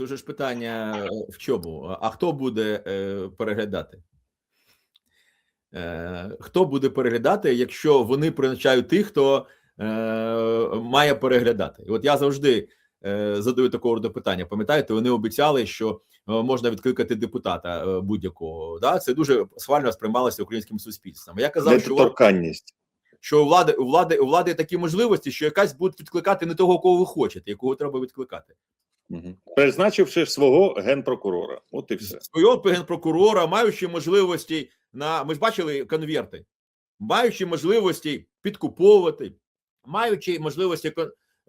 тут же ж питання в чому? А хто буде е, переглядати? Е, Хто буде переглядати, якщо вони призначають тих, хто е, має переглядати? І от я завжди е, задаю такого роду питання. Пам'ятаєте, вони обіцяли, що е, можна відкликати депутата е, будь-якого. Да? Це дуже схвально сприймалося українським суспільством. Я казав, що Недоторканність. що у влади у влади у влади такі можливості, що якась буде відкликати не того, кого ви хочете, якого треба відкликати. Угу. Призначивши свого генпрокурора. От і все. Свого генпрокурора, маючи можливості на ми ж бачили конверти, маючи можливості підкуповувати, маючи можливості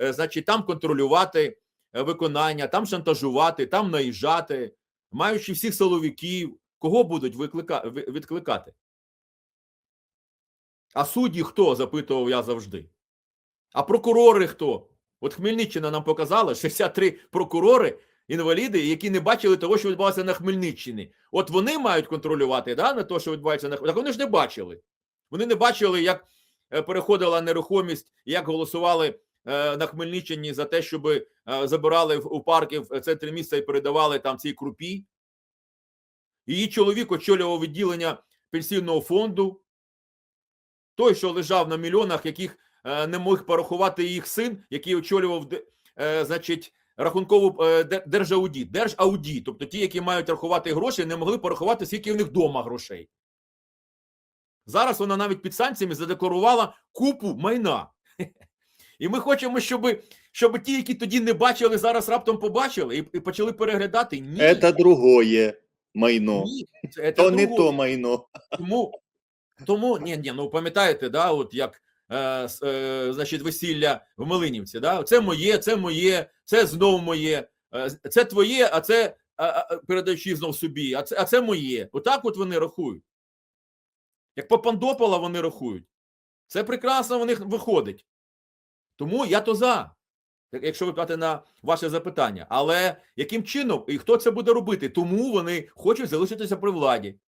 е, значить, там контролювати е, виконання, там шантажувати, там наїжджати, маючи всіх силовиків, кого будуть виклика... відкликати? А судді хто? запитував я завжди. А прокурори хто? От Хмельниччина нам показала 63 прокурори, інваліди, які не бачили того, що відбувалося на Хмельниччині. От вони мають контролювати да, на те, що відбувається на. Так вони ж не бачили. Вони не бачили, як е, переходила нерухомість, як голосували е, на Хмельниччині за те, щоб е, забирали у парки в центрі міста і передавали там цій крупі. Її чоловік очолював відділення пенсійного фонду. Той, що лежав на мільйонах, яких не міг порахувати їх син, який очолював е, значить, рахункову е, де- держаудіт, держаудіт. Тобто ті, які мають рахувати гроші, не могли порахувати, скільки в них вдома грошей. Зараз вона навіть під санкціями задекларувала купу майна. І ми хочемо, щоб, щоб ті, які тоді не бачили, зараз раптом побачили і, і почали переглядати. Ні, Це другое майно. ні, це То не то майно. Тому, тому ні, ні, ну пам'ятаєте, да, от як е, е, значить, весілля в Малинівці, да? це моє, це моє, це знов моє, е, це твоє, а це а, передаючи знов собі, а це, а це моє. Отак от вони рахують. Як Попандопола вони рахують. Це прекрасно в них виходить. Тому я то за. Якщо ви на ваше запитання, але яким чином і хто це буде робити? Тому вони хочуть залишитися при владі.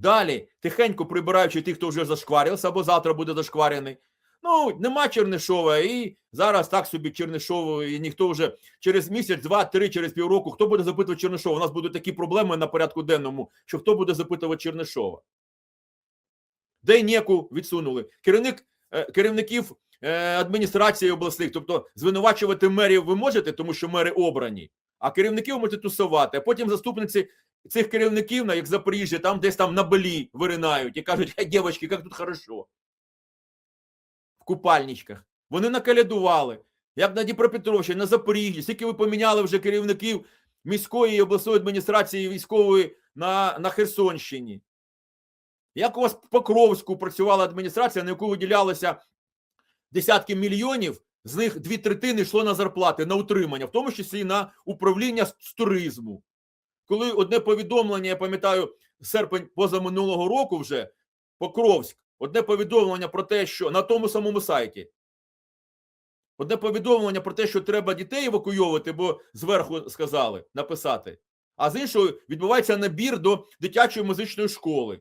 Далі, тихенько прибираючи тих, хто вже зашкварився, або завтра буде зашкварений. Ну, нема Чернишова, і зараз так собі Чернишова, і ніхто вже через місяць, два, три, через півроку, хто буде запитувати Чернишова? У нас будуть такі проблеми на порядку денному, що хто буде запитувати Чернишова? Дейнеку відсунули. Керівник, е, керівників е, адміністрації обласних, тобто звинувачувати мерів ви можете, тому що мери обрані, а керівників можете тусувати, а потім заступниці цих керівників, як Запоріжжя, там десь там на балі виринають і кажуть, «Ей, дівчатки, як тут хорошо. В купальничках. Вони накалядували. Як на Дніпропетровщині, на Запоріжжі, скільки ви поміняли вже керівників міської і обласної адміністрації військової на, на Херсонщині. Як у вас в Покровську працювала адміністрація, на яку виділялося десятки мільйонів, з них дві третини йшло на зарплати, на утримання, в тому числі і на управління з туризму коли одне повідомлення, я пам'ятаю, серпень позаминулого року вже Покровськ, одне повідомлення про те, що на тому самому сайті. Одне повідомлення про те, що треба дітей евакуйовувати, бо зверху сказали написати. А з іншого відбувається набір до дитячої музичної школи.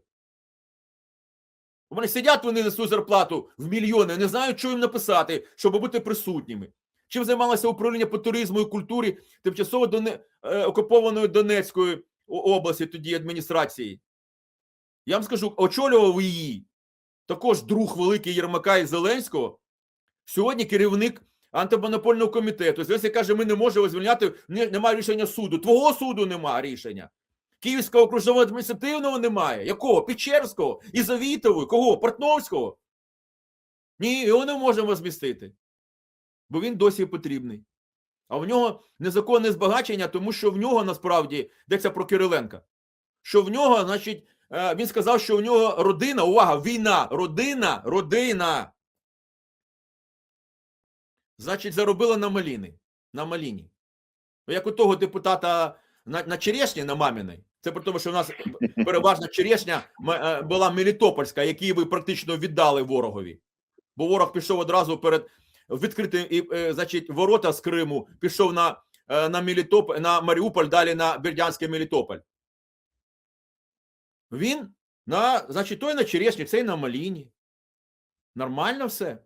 Вони сидять, вони несуть зарплату в мільйони, не знають, що їм написати, щоб бути присутніми. Чим займалося управління по туризму і культурі тимчасово Доне... е, окупованої Донецької області тоді адміністрації? Я вам скажу, очолював її також друг великий Єрмака і Зеленського. Сьогодні керівник антимонопольного комітету. Зеленський каже, ми не можемо звільняти, немає рішення суду. Твого суду немає рішення. Київського окружного адміністративного немає. Якого? Печерського? Ізовітової? Кого? Портновського? Ні, його не можемо змістити бо він досі потрібний. А в нього незаконне збагачення, тому що в нього насправді йдеться про Кириленка. Що в нього, значить, е, він сказав, що в нього родина, увага, війна, родина, родина. Значить, заробила на маліни, на маліні. Ну, Як у того депутата на, на черешні, на маміної. Це при тому, що в нас переважна черешня е, була Мелітопольська, які ви практично віддали ворогові. Бо ворог пішов одразу перед відкрити і, е, значить, ворота з Криму, пішов на, е, на Мелітоп, на Маріуполь, далі на Бердянський Мелітополь. Він на, значить, той на черешні, цей на маліні. Нормально все.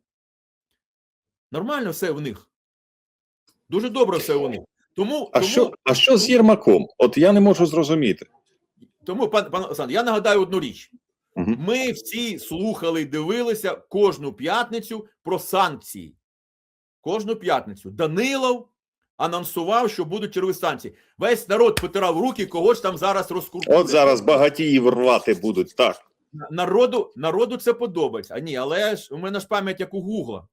Нормально все в них. Дуже добре все у них. Тому, А тому, що, а що з Єрмаком? От я не можу зрозуміти. тому пан, пан Олександр, я нагадаю одну річ. Мгм. Ми всі слухали і дивилися кожну п'ятницю про санкції. Кожну п'ятницю. Данилов анонсував, що будуть чергові санкції. Весь народ потирав руки, кого ж там зараз розкуркує. От зараз багатіїв рвати будуть. Так. Народу, народу це подобається. А ні, але ж у мене ж пам'ять як у Гугла.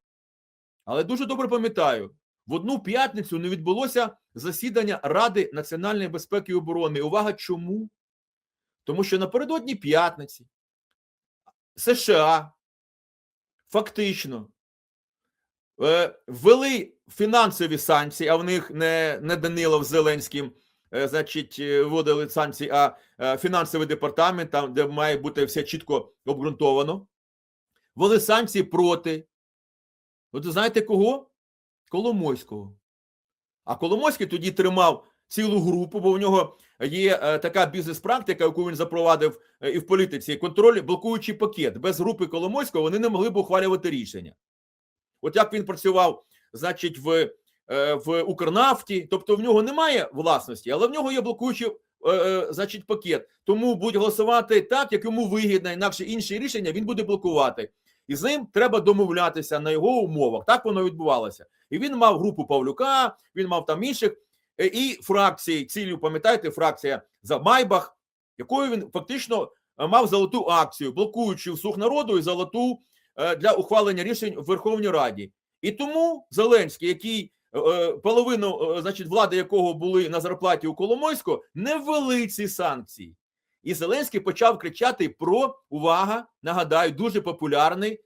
Але дуже добре пам'ятаю, в одну п'ятницю не відбулося засідання Ради національної безпеки і оборони. Увага, чому? Тому що напередодні п'ятниці США фактично ввели фінансові санкції, а в них не, не Данилов Зеленським, е, значить, е, вводили санкції, а е, фінансовий департамент, там, де має бути все чітко обґрунтовано. Ввели санкції проти. От знаєте кого? Коломойського. А Коломойський тоді тримав цілу групу, бо в нього є е, така бізнес-практика, яку він запровадив е, і в політиці. Контроль блокуючий пакет. Без групи Коломойського вони не могли б ухвалювати рішення. От як він працював, значить, в, е, в Укрнафті, тобто в нього немає власності, але в нього є блокуючий е, е, значить, пакет. Тому будь голосувати так, як йому вигідно, інакше інші рішення він буде блокувати. І з ним треба домовлятися на його умовах. Так воно відбувалося. І він мав групу Павлюка, він мав там інших і фракції. Цілю, пам'ятаєте, фракція за Майбах, якою він фактично мав золоту акцію, блокуючи слух народу і золоту для ухвалення рішень в Верховній Раді. І тому Зеленський, який е, е, половину, е, значить, влади якого були на зарплаті у Коломойського, не ввели ці санкції. І Зеленський почав кричати про увага, нагадаю, дуже популярний,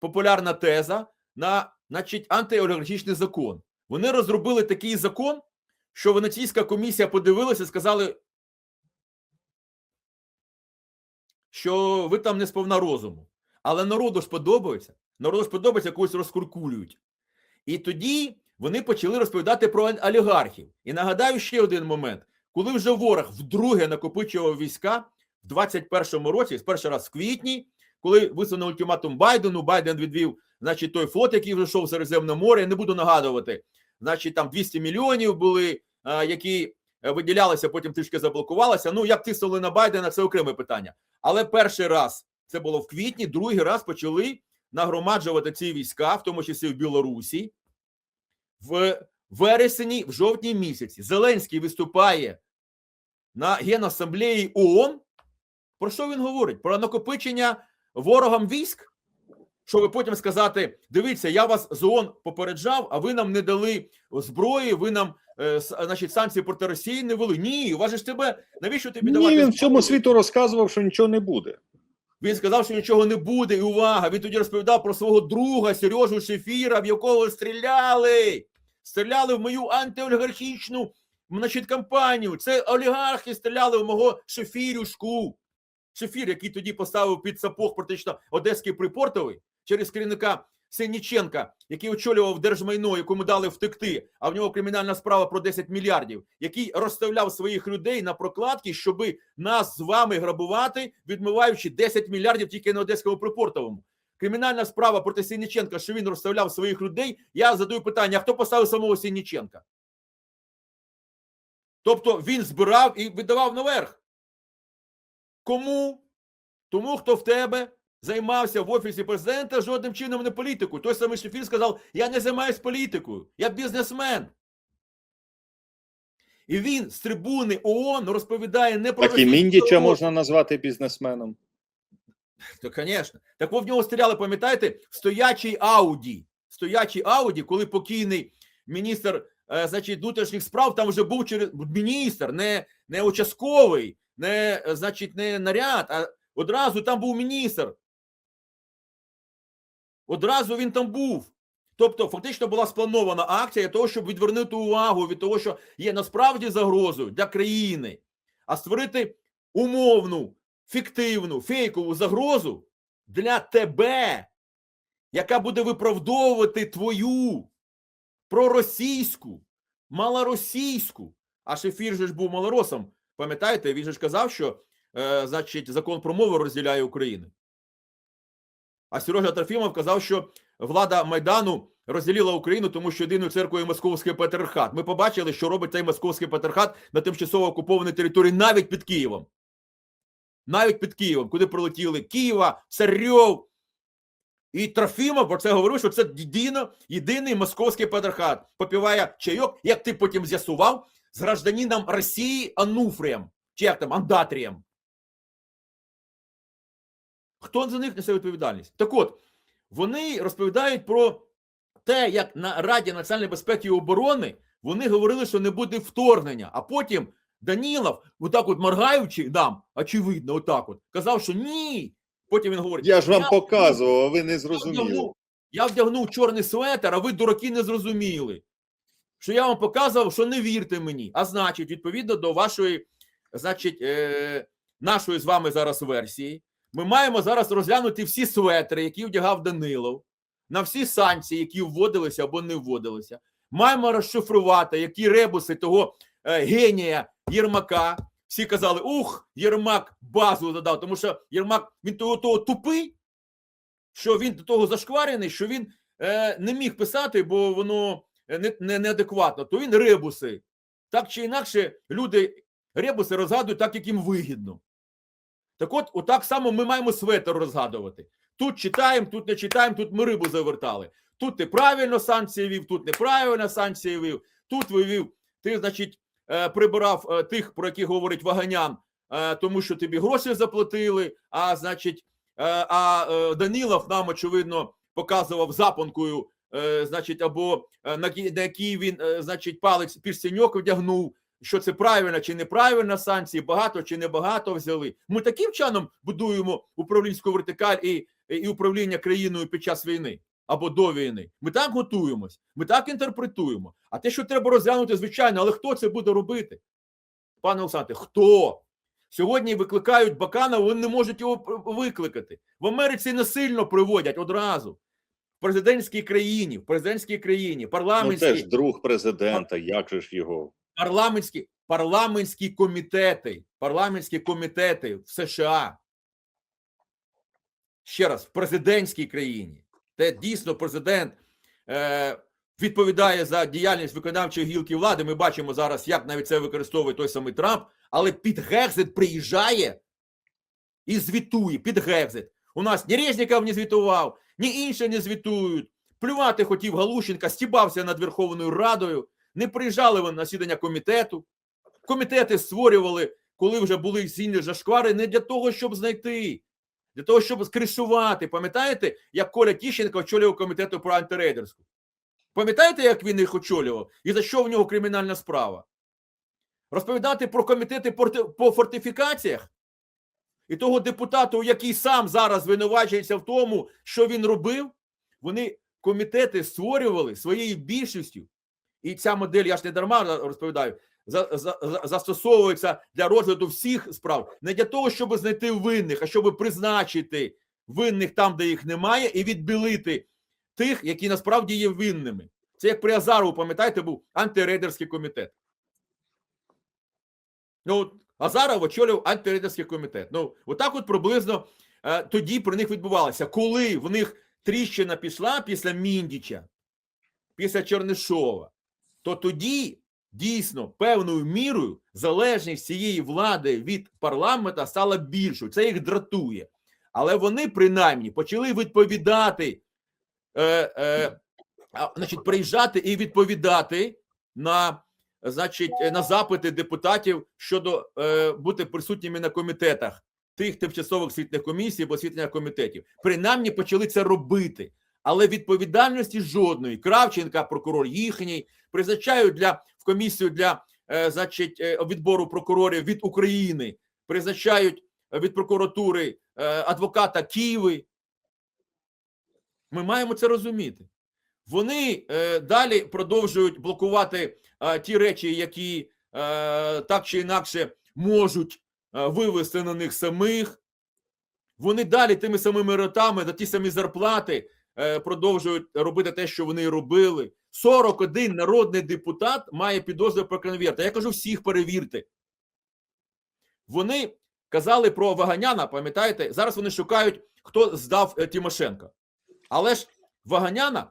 популярна теза на значить, антиолігархічний закон. Вони розробили такий закон, що Венеційська комісія подивилася і сказали, що ви там не сповна розуму. Але народу ж подобається. Народу ж подобається, когось розкуркулюють. І тоді вони почали розповідати про олігархів. І нагадаю ще один момент: коли вже ворог вдруге накопичував війська в 21-му році, перший раз в квітні, коли висунув ультиматум Байдену, Байден відвів, значить, той флот, який вже йшов в Середземне море, я не буду нагадувати. Значить, там 200 мільйонів були, які е, виділялися, потім трішки заблокувалися. Ну, як тиснули на Байдена, це окреме питання. Але перший раз це було в квітні, другий раз почали нагромаджувати ці війська, в тому числі в Білорусі. В вересні, в жовтні місяці Зеленський виступає на Генасамблеї ООН. Про що він говорить? Про накопичення ворогам військ? Щоб потім сказати: дивіться, я вас з ООН попереджав, а ви нам не дали зброї, ви нам е, значить, санкції проти Росії не вели. Ні, у вас же ж тебе, навіщо тобі давати? Ні, він всьому зброю? світу розказував, що нічого не буде. Він сказав, що нічого не буде. І увага! Він тоді розповідав про свого друга Сережу Шефіра, в якого стріляли. Стріляли в мою антиолігархічну значить, кампанію. Це олігархи стріляли в мого Шефірюшку. Шефір, який тоді поставив під сапог практично Одеський припортовий через керівника Сеніченка, який очолював держмайно, якому дали втекти, а в нього кримінальна справа про 10 мільярдів, який розставляв своїх людей на прокладки, щоби нас з вами грабувати, відмиваючи 10 мільярдів тільки на Одеському припортовому. Кримінальна справа проти Сініченка, що він розставляв своїх людей. Я задаю питання: а хто поставив самого Сініченка? Тобто він збирав і видавав наверх. Кому? Тому, хто в тебе займався в офісі президента жодним чином не політикою. Той самий Шефір сказав: Я не займаюся політикою, я бізнесмен. І він з трибуни ООН розповідає не про Так і Міндіча можна назвати бізнесменом. Так, звісно. Так ви в нього стріляли, пам'ятаєте, в стоячій Ауді. Стоячій Ауді, коли покійний міністр, е, значить, внутрішніх справ там вже був через міністр, не, не участковий, не, е, значить, не наряд, а одразу там був міністр. Одразу він там був. Тобто, фактично була спланована акція для того, щоб відвернути увагу від того, що є насправді загрозою для країни, а створити умовну фіктивну фейкову загрозу для тебе, яка буде виправдовувати твою проросійську, малоросійську. А Шефір же ж був малоросом. Пам'ятаєте, він же ж казав, що е, значить, закон про мову розділяє Україну. А Сережа Трофімов казав, що влада Майдану розділила Україну, тому що єдиною церквою московський патріархат. Ми побачили, що робить цей московський патріархат на тимчасово окупованій території, навіть під Києвом. Навіть під Києвом, куди прилетіли Києва, Царьов і Трофімов про це говорив, що це єдино, єдиний московський патріархат. Попіває чайок, як ти потім з'ясував, з гражданином Росії Ануфрієм, чи як там, Андатрієм. Хто за них несе відповідальність? Так от, вони розповідають про те, як на Раді національної безпеки і оборони вони говорили, що не буде вторгнення, а потім Данілов, отак от моргаючи нам, очевидно, отак от, казав, що ні. Потім він говорить: Я ж вам Я- показував, а ви не я зрозуміли. вдягнув, я вдягнув чорний светер, а ви, дураки, не зрозуміли. Що я вам показував, що не вірте мені. А значить, відповідно до вашої, значить, е, нашої з вами зараз версії, ми маємо зараз розглянути всі светри, які вдягав Данилов, на всі санкції, які вводилися або не вводилися. Маємо розшифрувати, які ребуси того е, генія Єрмака. Всі казали, ух, Єрмак базу додав, тому що Єрмак він того, того тупий, що він до того зашкварений, що він е, не міг писати, бо воно е, не, не, неадекватно, то він ребуси. Так чи інакше, люди ребуси розгадують так, як їм вигідно. Так от, отак само ми маємо светер розгадувати. Тут читаємо, тут не читаємо, тут ми рибу завертали. Тут ти правильно санкції вів, тут неправильно санкції вів, тут вивів, ти, значить, е, прибирав е, тих, про яких говорить Ваганян, е, тому що тобі гроші заплатили, а значить, а Данілов нам, очевидно, показував запонкою, значить, або на, якій він, значить, палець пірсеньок вдягнув, що це правильно чи неправильно санкції, багато чи небагато взяли. Ми таким чином будуємо управлінську вертикаль і, і управління країною під час війни або до війни. Ми так готуємось, ми так інтерпретуємо. А те, що треба розглянути, звичайно, але хто це буде робити? Пане Олександре, хто? Сьогодні викликають Баканова, вони не можуть його викликати. В Америці насильно приводять одразу. В президентській країні, в президентській країні, Ну, парламентській, це ж друг президента, як же ж його? Парламентські, парламентські комітети, парламентські комітети в США. Ще раз, в президентській країні, де дійсно президент е, відповідає за діяльність виконавчої гілки влади. Ми бачимо зараз, як навіть це використовує той самий Трамп, але під Гекзит приїжджає і звітує під Гекзит. У нас ні Резніков не звітував, ні інші не звітують. Плювати хотів Галущенка, стібався над Верховною Радою. Не приїжджали вони на засідання комітету. Комітети створювали, коли вже були сильні зашквари, не для того, щоб знайти, для того, щоб скришувати. Пам'ятаєте, як Коля Тіщенко очолював комітету про антирейдерську? Пам'ятаєте, як він їх очолював? І за що в нього кримінальна справа? Розповідати про комітети по фортифікаціях? І того депутату, який сам зараз звинувачується в тому, що він робив, вони комітети створювали своєю більшістю. І ця модель, я ж не дарма розповідаю, за, за, за- застосовується для розгляду всіх справ не для того, щоб знайти винних, а щоб призначити винних там, де їх немає, і відбілити тих, які насправді є винними. Це як при Азарову, пам'ятаєте, був антирейдерський комітет. Ну, Азаров очолював антирейдерський комітет. Ну, отак от приблизно е, тоді про них відбувалося. Коли в них тріщина пішла після Міндіча, після Чернишова, то тоді дійсно певною мірою залежність цієї влади від парламента стала більшою. Це їх дратує. Але вони принаймні почали відповідати, е, е, значить, приїжджати і відповідати на, значить, на запити депутатів щодо е, бути присутніми на комітетах тих тимчасових світних комісій або освітлення комітетів. Принаймні почали це робити. Але відповідальності жодної. Кравченка, прокурор їхній, призначають для в комісію для е, значить, е, відбору прокурорів від України, призначають е, від прокуратури е, адвоката Києви. Ми маємо це розуміти. Вони е, далі продовжують блокувати е, ті речі, які е, так чи інакше можуть е, вивести на них самих. Вони далі тими самими ротами за ті самі зарплати продовжують робити те, що вони робили. 41 народний депутат має підозру про конверт. А я кажу, всіх перевірте. Вони казали про Ваганяна, пам'ятаєте? Зараз вони шукають, хто здав е, Тимошенка. Але ж Ваганяна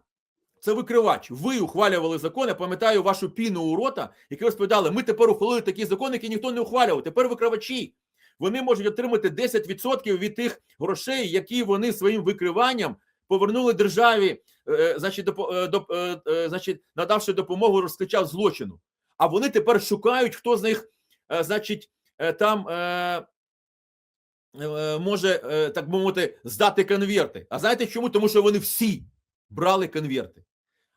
це викривач. Ви ухвалювали закон. Я пам'ятаю вашу піну у рота, які розповідали, ми тепер ухвалили такі закони, які ніхто не ухвалював. Тепер викривачі. Вони можуть отримати 10% від тих грошей, які вони своїм викриванням повернули державі, е, значить, е, доп- е, е, значить, надавши допомогу розкриття злочину. А вони тепер шукають, хто з них, значить, там може, так би мовити, здати конверти. А знаєте чому? Тому що вони всі брали конверти.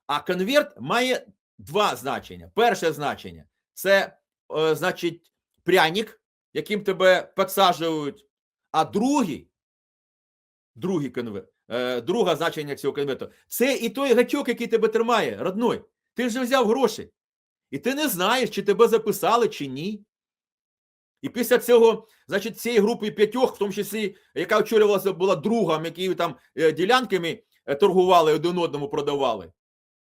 А конверт має два значення. Перше значення це, значить, пряник, яким тебе підсаджують, а другий, другий конверт, е, друге значення цього конверту це і той гачок, який тебе тримає, родной. Ти вже взяв гроші, і ти не знаєш, чи тебе записали, чи ні. І після цього, значить, цієї групи п'ятьох, в тому числі, яка очолювалася була другом, які там е, ділянками е, торгували один одному продавали.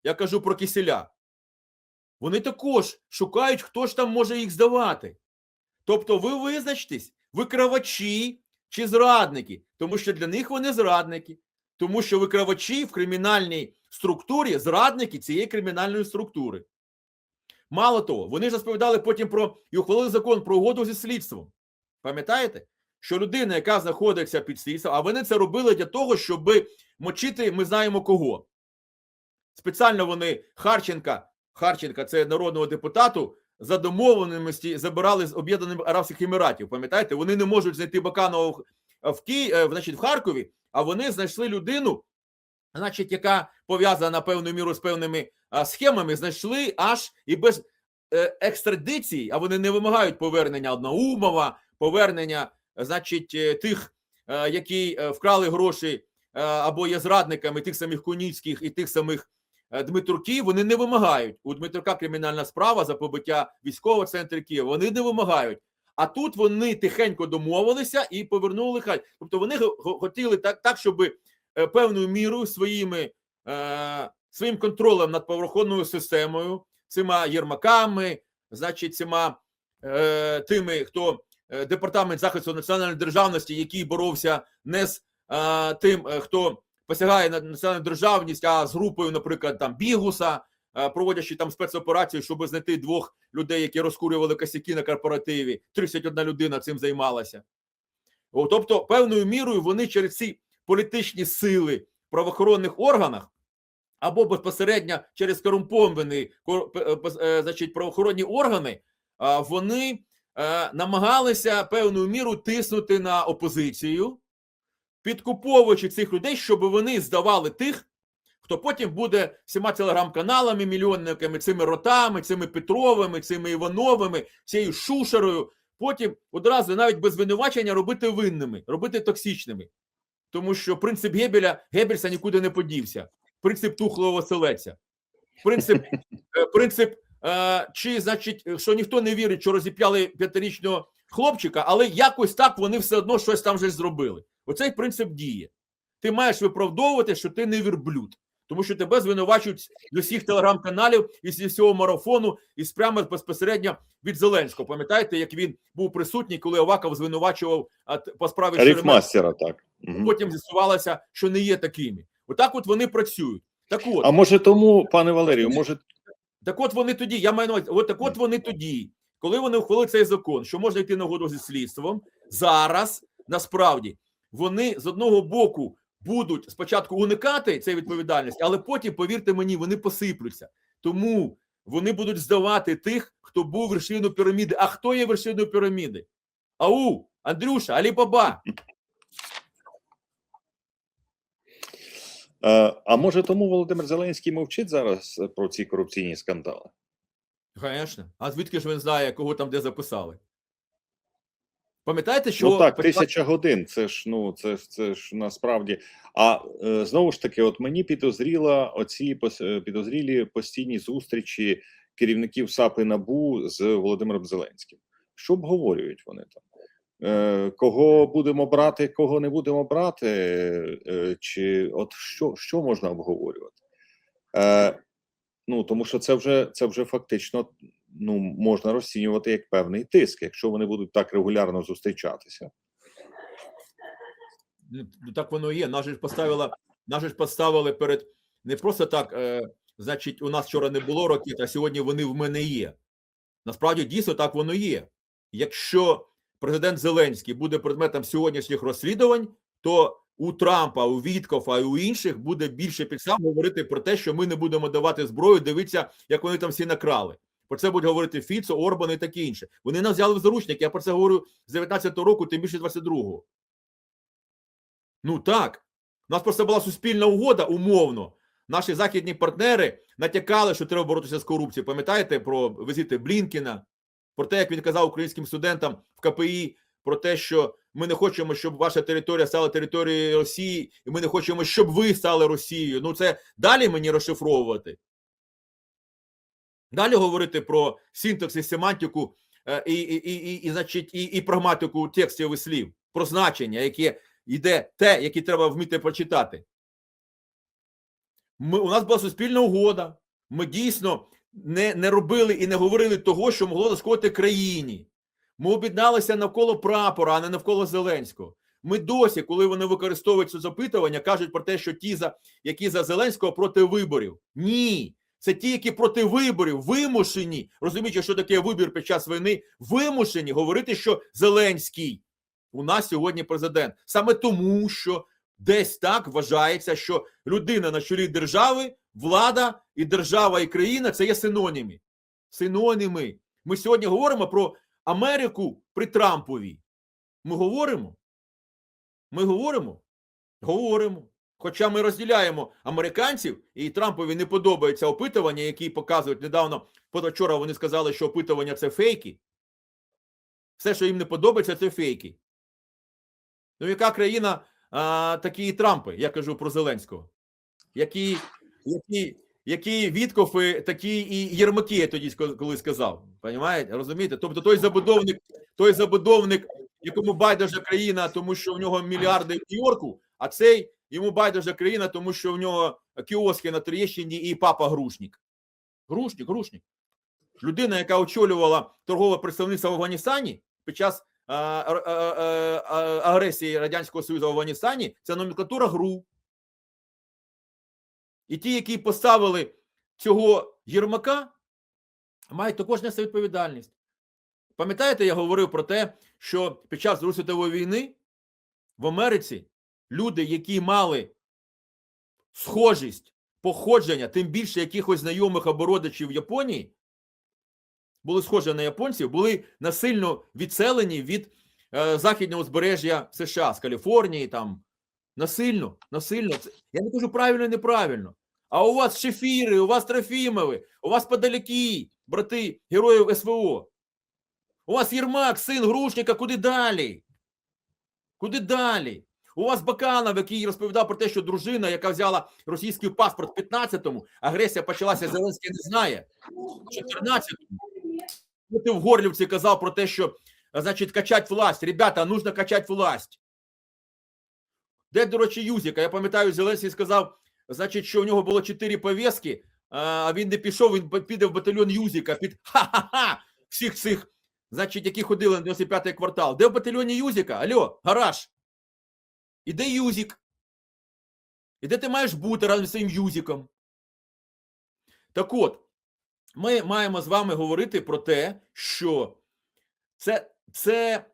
Я кажу про киселя. Вони також шукають, хто ж там може їх здавати. Тобто ви визначтесь, викривачі чи зрадники, тому що для них вони зрадники, тому що викривачі в кримінальній структурі зрадники цієї кримінальної структури. Мало того, вони ж розповідали потім про і ухвалили закон про угоду зі слідством. Пам'ятаєте, що людина, яка знаходиться під слідством, а вони це робили для того, щоб мочити, ми знаємо кого. Спеціально вони Харченка, Харченка, це народного депутату, за домовленості забирали з Об'єднаних Арабських Еміратів. Пам'ятаєте, вони не можуть знайти Баканова в, в, Ки, е, значить, в Харкові, а вони знайшли людину, значить, яка пов'язана певною мірою з певними схемами, знайшли аж і без е, екстрадиції, а вони не вимагають повернення Одноумова, повернення, значить, е, тих, які вкрали гроші або є зрадниками тих самих Куніцьких і тих самих е, Дмитруків, вони не вимагають. У Дмитрука кримінальна справа за побиття військового центру Києва. Вони не вимагають. А тут вони тихенько домовилися і повернули хай. Тобто вони хотіли так, так щоб е, певною мірою своїми е, своїм контролем над правоохоронною системою, цими єрмаками, значить, цими е, тими, хто е, департамент захисту національної державності, який боровся не з е, тим, хто посягає на національну державність, а з групою, наприклад, там Бігуса, е, проводячи там спецоперацію, щоб знайти двох людей, які розкурювали косяки на корпоративі. 31 людина цим займалася. О, тобто, певною мірою вони через ці політичні сили в правоохоронних органах або безпосередньо через корумповані е, е, значить, правоохоронні органи, вони намагалися певною мірою тиснути на опозицію, підкуповуючи цих людей, щоб вони здавали тих, хто потім буде всіма телеграм-каналами, мільйонниками, цими ротами, цими Петровими, цими Івановими, цією Шушерою, потім одразу навіть без звинувачення робити винними, робити токсичними. Тому що принцип Гебеля, Геббельса нікуди не подівся. Принцип тухлого оселеця. Принцип, е, принцип е, чи, значить, що ніхто не вірить, що розіп'яли п'ятирічного хлопчика, але якось так вони все одно щось там вже зробили. Оцей принцип діє. Ти маєш виправдовувати, що ти не вірблюд, тому що тебе звинувачують з усіх телеграм-каналів і зі всього марафону, і з прямо безпосередньо від Зеленського. Пам'ятаєте, як він був присутній, коли Аваков звинувачував по справі? Рифмастера, так. Мгм. Потім з'ясувалося, що не є такими. Отак, от вони працюють. Так от, А може тому, пане Валерію, може так от вони тоді, я маю на увазі, от так от вони тоді, коли вони ухвалили цей закон, що можна йти на угоду зі слідством, зараз насправді вони з одного боку будуть спочатку уникати цієї відповідальності, але потім, повірте мені, вони посиплються. Тому вони будуть здавати тих, хто був вершиною піраміди. А хто є вершиною піраміди? Ау, Андрюша, Алі-Баба. Е, А може тому Володимир Зеленський мовчить зараз е, про ці корупційні скандали? Звісно. А звідки ж він знає, кого там де записали? Пам'ятаєте, що ну так, тисяча годин. Це ж ну це ж це ж насправді. А е, знову ж таки, от мені підозріла оці е, підозрілі постійні зустрічі керівників САП і НАБУ з Володимиром Зеленським. Що обговорюють вони там? Е, кого будемо брати, кого не будемо брати, е, чи от що, що можна обговорювати? Е, ну тому що це вже це вже фактично ну можна розцінювати як певний тиск, якщо вони будуть так регулярно зустрічатися. Ну, так воно і є. Нас ж поставила, нас ж поставили перед не просто так, е, значить, у нас вчора не було ракет, а сьогодні вони в мене є. Насправді дійсно так воно є. Якщо президент Зеленський буде предметом сьогоднішніх розслідувань, то у Трампа, у Віткофа і у інших буде більше підстав говорити про те, що ми не будемо давати зброю. Дивіться, як вони там всі накрали. Про це будуть говорити Фіцо, Орбан і таке інше. Вони нас взяли в заручники. Я про це говорю з 19-го року, тим більше 22-го. Ну так. У нас просто була суспільна угода, умовно. Наші західні партнери натякали, що треба боротися з корупцією. Пам'ятаєте про візити Блінкіна, про те, як він казав українським студентам в КПІ, про те, що ми не хочемо, щоб ваша територія стала територією Росії, і ми не хочемо, щоб ви стали Росією. Ну, це далі мені розшифровувати. Далі говорити про синтакс і семантику е, і, і, і, і, значить, і, і прагматику текстів і слів, про значення, яке йде те, яке треба вміти прочитати. Ми, у нас була суспільна угода. Ми дійсно не, не робили і не говорили того, що могло зашкодити країні. Ми об'єдналися навколо прапора, а не навколо Зеленського. Ми досі, коли вони використовують це запитування, кажуть про те, що ті, які за Зеленського проти виборів. Ні. Це ті, які проти виборів вимушені, розуміючи, що таке вибір під час війни, вимушені говорити, що Зеленський у нас сьогодні президент. Саме тому, що десь так вважається, що людина на чолі держави, влада і держава і країна це є синоніми. Синоніми. Ми сьогодні говоримо про Америку при Трампові. Ми говоримо? Ми говоримо? Говоримо. Хоча ми розділяємо американців, і Трампові не подобається опитування, які показують недавно, позавчора вони сказали, що опитування це фейки. Все, що їм не подобається, це фейки. Ну, яка країна а, такі і Трампи, я кажу про Зеленського, які, які, які Віткофи, такі і Єрмаки, я тоді коли сказав. Понімаєте? Розумієте? Тобто той забудовник, той забудовник, якому байдуже країна, тому що в нього мільярди в Нью-Йорку, а цей йому байдуже країна, тому що в нього кіоски на Троєщині і папа Грушник. Грушник, Грушник. Людина, яка очолювала торгове представництво в Афганістані під час а, а, а, а, агресії Радянського Союзу в Афганістані, це номенклатура ГРУ. І ті, які поставили цього Єрмака, мають також нести відповідальність. Пам'ятаєте, я говорив про те, що під час Другої світової війни в Америці люди, які мали схожість, походження, тим більше якихось знайомих або родичів Японії, були схожі на японців, були насильно відселені від е, західного узбережжя США з Каліфорнії, там насильно, насильно. Це, я не кажу правильно і неправильно. А у вас Шефіри, у вас Трофімови, у вас Подаляки, брати героїв СВО. У вас Єрмак, син Грушника, куди далі? Куди далі? У вас Баканов, який розповідав про те, що дружина, яка взяла російський паспорт в 15-му, агресія почалася, Зеленський не знає. В 14-му. Ну, Ти в Горлівці казав про те, що, значить, качать власть. Ребята, нужно качать власть. Де, до речі, Юзіка? Я пам'ятаю, Зеленський сказав, значить, що у нього було 4 пов'язки, а він не пішов, він піде в батальйон Юзіка під ха-ха-ха всіх цих, значить, які ходили на 95-й квартал. Де в батальйоні Юзіка? Алло, гараж. І де Юзік? І де ти маєш бути разом з своїм Юзіком? Так от, ми маємо з вами говорити про те, що це, це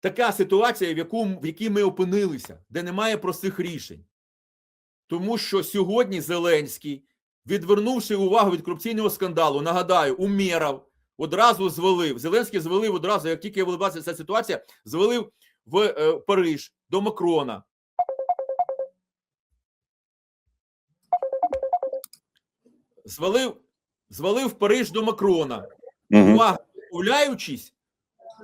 така ситуація, в, яку, в якій ми опинилися, де немає простих рішень. Тому що сьогодні Зеленський, відвернувши увагу від корупційного скандалу, нагадаю, умірав, одразу звалив. Зеленський звалив одразу, як тільки вилибалася ця ситуація, звалив в е, Париж до Макрона. Звалив, звалив в Париж до Макрона. Мгм. увага, домовляючись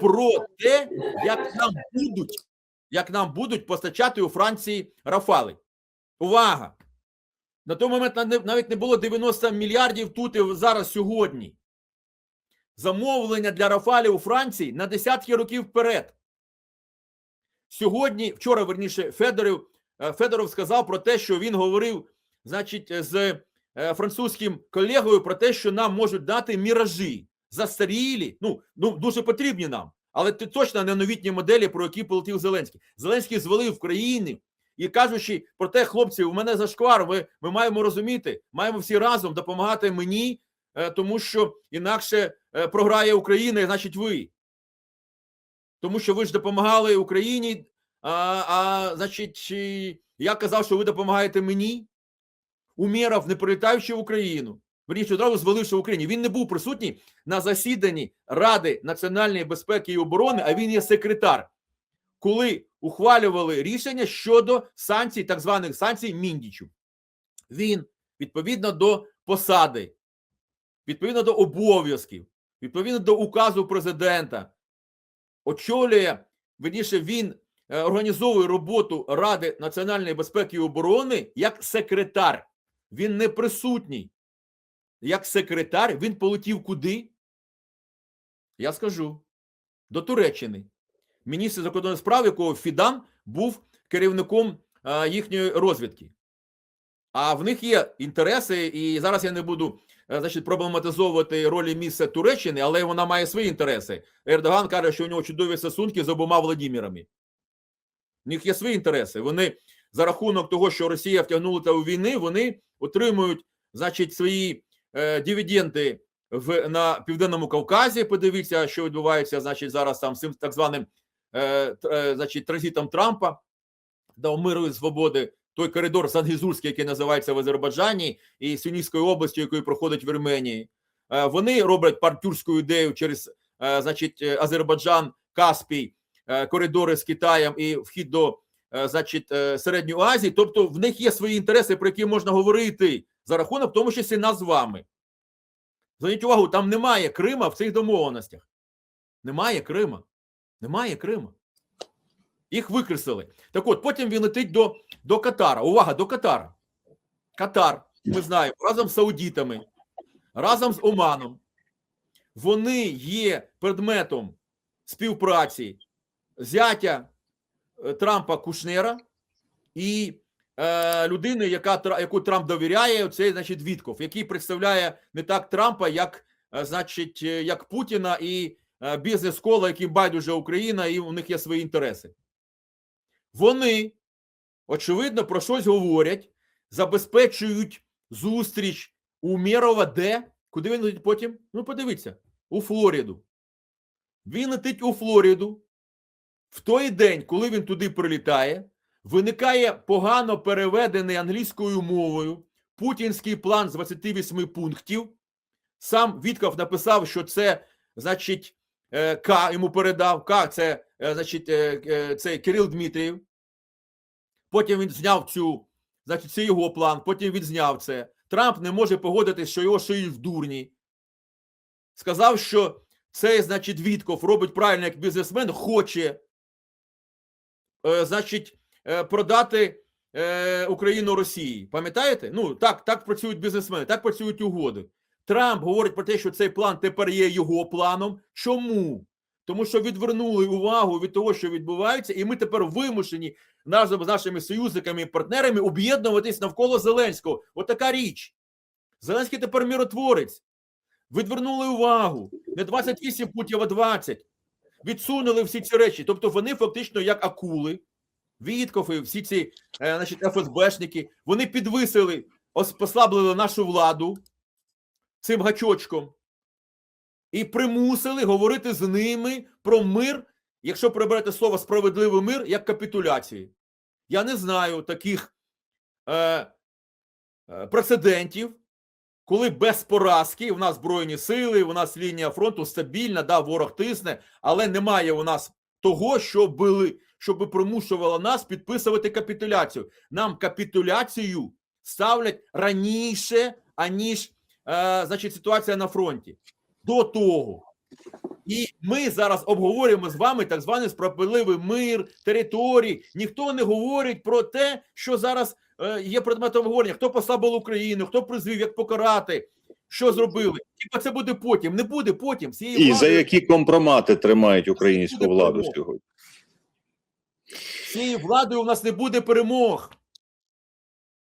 про те, як нам будуть, як нам будуть постачати у Франції Рафали. Увага! На той момент навіть не було 90 мільярдів тут і зараз сьогодні. Замовлення для Рафалів у Франції на десятки років вперед. Сьогодні, вчора, верніше, Федоров, е, Федоров сказав про те, що він говорив, значить, з е, французьким колегою про те, що нам можуть дати міражі застарілі, ну, ну дуже потрібні нам, але ти точно не новітні моделі, про які полетів Зеленський. Зеленський звалив країни, і кажучи про те, хлопці, у мене зашквар. Ви ми маємо розуміти, маємо всі разом допомагати мені, е, тому що інакше програє Україна, і значить ви. Тому що ви ж допомагали Україні, а, а значить, чи я казав, що ви допомагаєте мені. Умєров, не прилітаючи в Україну, верніше одразу зваливши в Україні. Він не був присутній на засіданні Ради національної безпеки і оборони, а він є секретар, коли ухвалювали рішення щодо санкцій, так званих санкцій Міндічу. Він відповідно до посади, відповідно до обов'язків, відповідно до указу президента, очолює, верніше, він е, організовує роботу Ради національної безпеки і оборони як секретар. Він не присутній. Як секретар він полетів куди? Я скажу. До Туреччини. Міністр закордонних справ, якого Фідан був керівником їхньої розвідки. А в них є інтереси, і зараз я не буду е, значить, проблематизовувати ролі місця Туреччини, але вона має свої інтереси. Ердоган каже, що у нього чудові стосунки з обома Владімірами. У них є свої інтереси. Вони за рахунок того, що Росія втягнула у війни, вони отримують, значить, свої е, дивіденди в на південному Кавказі. Подивіться, що відбувається, значить, зараз там з цим так званим е, е, значить, транзитом Трампа до миру і свободи. Той коридор Сангізурський, який називається в Азербайджані, і Сунійською областю, якою проходить в Вірменії. Е, вони роблять партнерську ідею через, е, значить, е, Азербайджан, Каспій, коридори з Китаєм і вхід до значить, Середньої Азії. Тобто в них є свої інтереси, про які можна говорити за рахунок, в тому числі нас з вами. Зверніть увагу, там немає Крима в цих домовленостях. Немає Крима. Немає Крима. Їх викреслили. Так от, потім він летить до, до Катара. Увага, до Катара. Катар, ми знаємо, разом з Саудітами, разом з Оманом. Вони є предметом співпраці зятя е, Трампа Кушнера і е, людини, яка, яку Трамп довіряє, це значить Вітков, який представляє не так Трампа, як, е, значить, е, як Путіна і е, бізнес-кола, яким байдуже Україна, і у них є свої інтереси. Вони, очевидно, про щось говорять, забезпечують зустріч Умєрова де? Куди він летить потім? Ну, подивіться, у Флориду. Він летить у Флориду. В той день, коли він туди прилітає, виникає погано переведений англійською мовою путінський план з 28 пунктів. Сам Вітков написав, що це, значить, е, К йому передав. К це, значить, е, е, це Кирил Дмитрієв. Потім він зняв цю, значить, це його план, потім він зняв це. Трамп не може погодитись, що його шиють в дурні. Сказав, що цей, значить, Вітков робить правильно як бізнесмен, хоче, е, значить, е, продати е, Україну Росії. Пам'ятаєте? Ну, так, так працюють бізнесмени, так працюють угоди. Трамп говорить про те, що цей план тепер є його планом. Чому? Тому що відвернули увагу від того, що відбувається, і ми тепер вимушені разом з нашими союзниками і партнерами об'єднуватись навколо Зеленського. Отака річ. Зеленський тепер миротворець. Відвернули увагу. Не 28 путів, а 20. Відсунули всі ці речі. Тобто вони фактично як акули, Вітков і всі ці е, значить, ФСБшники, вони підвисили, ос- послаблили нашу владу цим гачочком і примусили говорити з ними про мир, якщо приберете слово справедливий мир, як капітуляції. Я не знаю таких е, е, прецедентів, коли без поразки у нас збройні сили, у нас лінія фронту стабільна, да, ворог тисне, але немає у нас того, що були, щоб примушувало нас підписувати капітуляцію. Нам капітуляцію ставлять раніше, аніж е, значить, ситуація на фронті. До того. І ми зараз обговорюємо з вами так званий справедливий мир, території. Ніхто не говорить про те, що зараз е, є предметом обговорення, хто послабив Україну, хто призвів, як покарати, що зробили. Типа це буде потім. Не буде потім. Цієї І влади, за які компромати тримають українську владу сьогодні? цієї владою у нас не буде перемог.